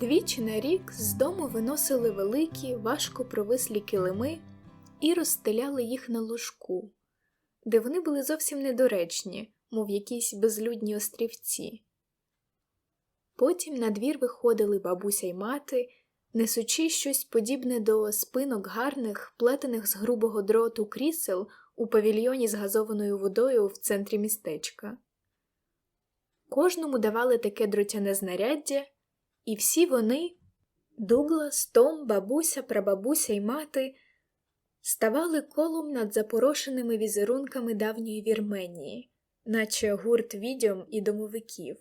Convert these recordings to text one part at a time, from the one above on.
Двічі на рік з дому виносили великі, важко провислі килими і розстеляли їх на ложку, де вони були зовсім недоречні, мов якісь безлюдні острівці. Потім на двір виходили бабуся й мати, несучи щось подібне до спинок гарних, плетених з грубого дроту крісел у павільйоні з газованою водою в центрі містечка. Кожному давали таке дротяне знаряддя, і всі вони Дуглас, Том, бабуся, прабабуся й мати ставали колом над запорошеними візерунками давньої Вірменії, наче гурт відьом і домовиків.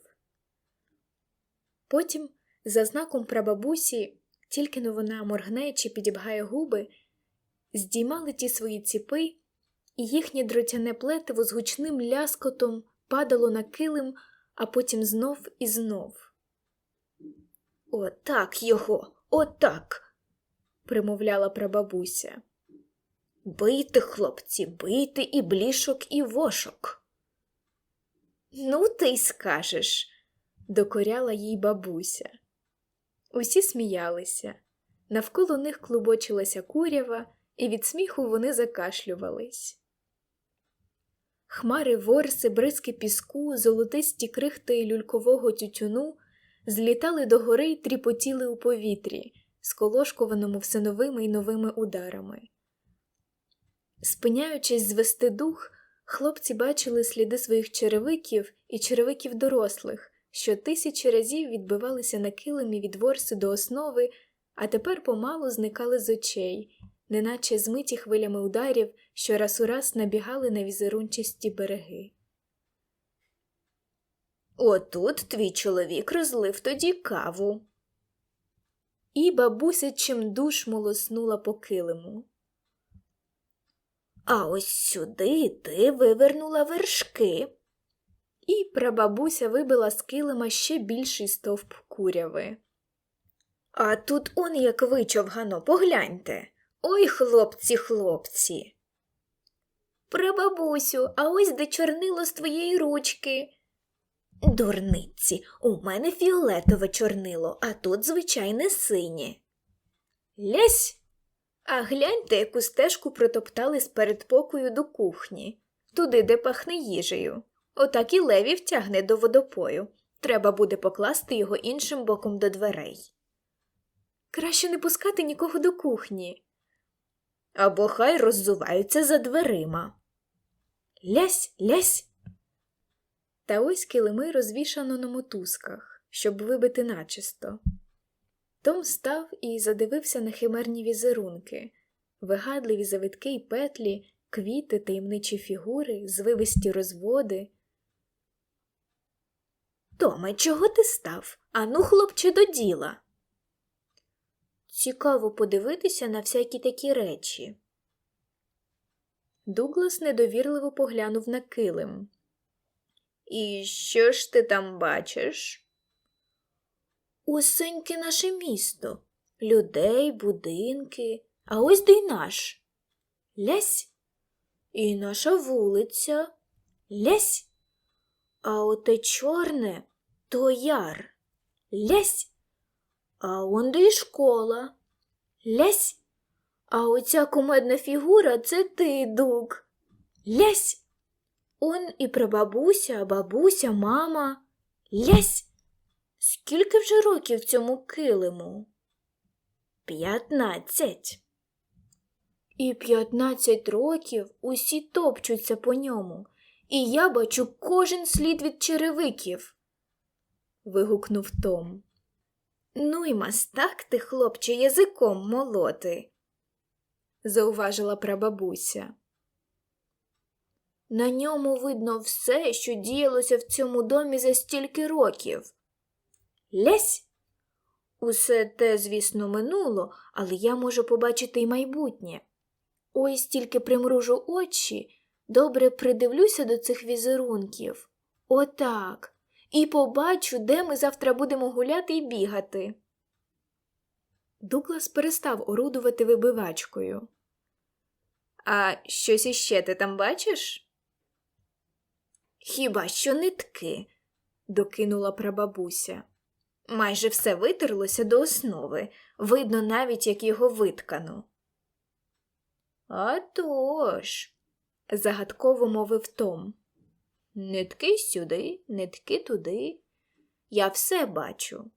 Потім, за знаком прабабусі, тільки но вона моргне чи підібгає губи, здіймали ті свої ціпи, і їхнє дротяне плетиво з гучним ляскотом падало на килим, а потім знов і знов. Отак його, отак, примовляла прабабуся. Бийте, хлопці, бийте і блішок, і вошок. Ну, ти й скажеш, докоряла їй бабуся. Усі сміялися. Навколо них клубочилася курява, і від сміху вони закашлювались. Хмари ворси, бризки піску, золотисті крихти люлькового тютюну злітали до гори й тріпотіли у повітрі, сколошкованому все новими й новими ударами. Спиняючись звести дух, хлопці бачили сліди своїх черевиків і черевиків дорослих, що тисячі разів відбивалися на килимі від ворси до основи, а тепер помалу зникали з очей, неначе змиті хвилями ударів, що раз у раз набігали на візерунчасті береги. Отут твій чоловік розлив тоді каву. І бабуся чимдуж молоснула по килиму. А ось сюди ти вивернула вершки. І прабабуся вибила з килима ще більший стовп куряви. А тут он як вичовгано, погляньте. Ой, хлопці, хлопці. Прабабусю, а ось де чорнило з твоєї ручки. Дурниці, у мене фіолетове чорнило, а тут звичайне синє. Лязь! А гляньте, яку стежку протоптали з передпокою до кухні, туди, де пахне їжею. Отак і леві втягне до водопою. Треба буде покласти його іншим боком до дверей. Краще не пускати нікого до кухні. Або хай роззуваються за дверима. Лясь, лясь. Та ось килими розвішано на мотузках, щоб вибити начисто. Том став і задивився на химерні візерунки, вигадливі завитки й петлі, квіти, таємничі фігури, звивисті розводи. Томе, чого ти став? Ану, хлопче, до діла. Цікаво подивитися на всякі такі речі. Дуглас недовірливо поглянув на килим. І що ж ти там бачиш? Усеньке наше місто, людей, будинки, а ось де й наш. Лясь. І наша вулиця. Лясь. А оте чорне то яр. Лясь. А он де й школа. Лясь. А оця кумедна фігура це ти, дук. Лясь. Он і прабабуся, бабуся, мама. Лясь. Скільки вже років цьому килиму? П'ятнадцять. І п'ятнадцять років усі топчуться по ньому, і я бачу кожен слід від черевиків. вигукнув Том. Ну і мастак ти, хлопче, язиком молоти, зауважила прабабуся. На ньому видно все, що діялося в цьому домі за стільки років. Лесь! Усе те, звісно, минуло, але я можу побачити й майбутнє. Ось тільки примружу очі, добре придивлюся до цих візерунків. Отак. І побачу, де ми завтра будемо гуляти і бігати. Дуглас перестав орудувати вибивачкою. А щось іще ти там бачиш? Хіба що нитки, докинула прабабуся. Майже все витерлося до основи, видно навіть, як його виткано. «А тож», – загадково мовив Том. Нитки сюди, нитки туди. Я все бачу.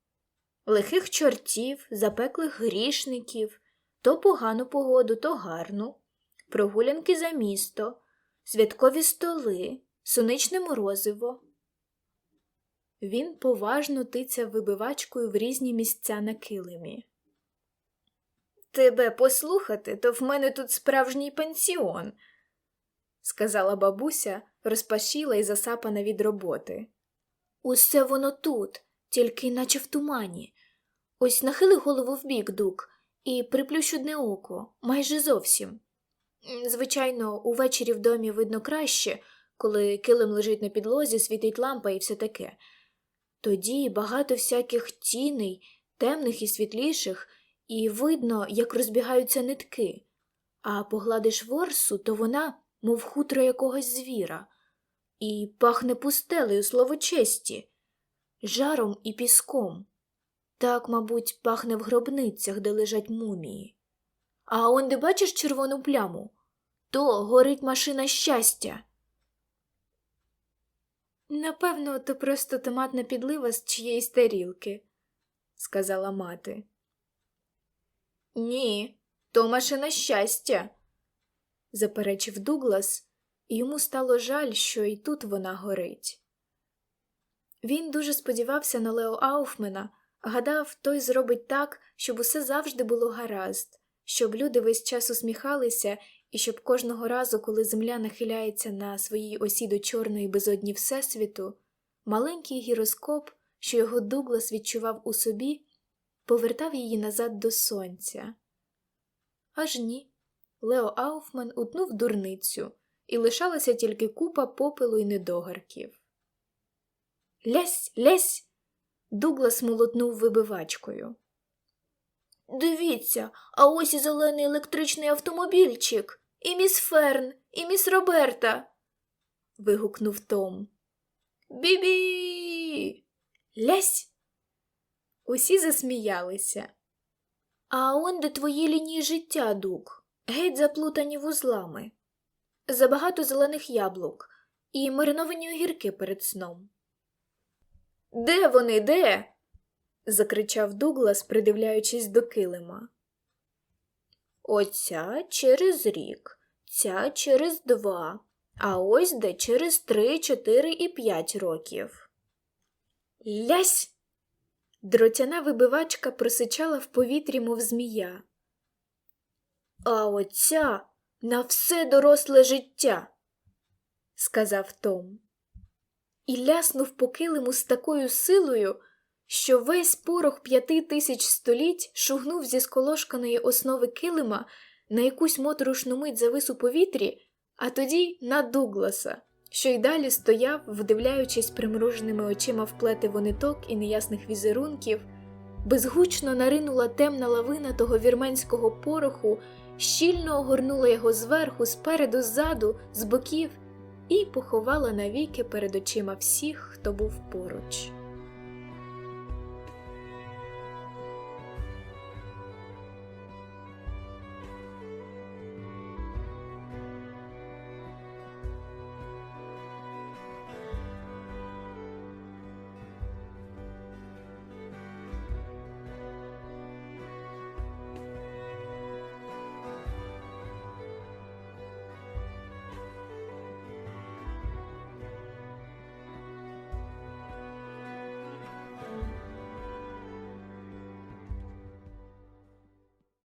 Лихих чортів, запеклих грішників, то погану погоду, то гарну, прогулянки за місто, святкові столи, соничне морозиво. Він поважно тицяв вибивачкою в різні місця на килимі. Тебе послухати, то в мене тут справжній пенсіон, сказала бабуся, розпашіла і засапана від роботи. Усе воно тут, тільки наче в тумані. Ось нахили голову вбік, дук, і приплющ одне око, майже зовсім. Звичайно, увечері в домі видно краще, коли килим лежить на підлозі, світить лампа і все таке. Тоді багато всяких тіней, темних і світліших, і видно, як розбігаються нитки, а погладиш ворсу, то вона, мов хутро якогось звіра, і пахне пустелею слово честі, жаром і піском. Так, мабуть, пахне в гробницях, де лежать мумії. А он де бачиш червону пляму? То горить машина щастя. Напевно, то просто томатна підлива з чиєїсь тарілки, сказала мати. Ні, то машина щастя, заперечив Дуглас, і йому стало жаль, що і тут вона горить. Він дуже сподівався на Лео Ауфмена, гадав, той зробить так, щоб усе завжди було гаразд, щоб люди весь час усміхалися і щоб кожного разу, коли земля нахиляється на своїй осі до чорної безодні Всесвіту, маленький гіроскоп, що його Дуглас відчував у собі, повертав її назад до сонця. Аж ні. Лео Ауфман утнув дурницю, і лишалася тільки купа попелу й недогарків. Лясь, лясь. Дуглас молотнув вибивачкою. Дивіться, а ось і зелений електричний автомобільчик, і міс Ферн, і міс Роберта. вигукнув Том. Бібі. Лясь. Усі засміялися. А он де твої лінії життя, дук, геть заплутані вузлами. Забагато зелених яблук і мариновані огірки перед сном. Де вони, де? Закричав Дуглас, придивляючись до килима. Оця через рік, ця через два, а ось де через три, чотири і п'ять років. Лясь! Дротяна вибивачка просичала в повітрі, мов змія. А оця на все доросле життя, сказав Том. І ляснув по килиму з такою силою, що весь порох п'яти тисяч століть шугнув зі сколошканої основи килима на якусь моторошну мить завис у повітрі, а тоді на Дугласа, що й далі стояв, вдивляючись примруженими очима в плетиво ниток і неясних візерунків, безгучно наринула темна лавина того вірменського пороху, щільно огорнула його зверху, спереду, ззаду, з боків і поховала навіки перед очима всіх, хто був поруч.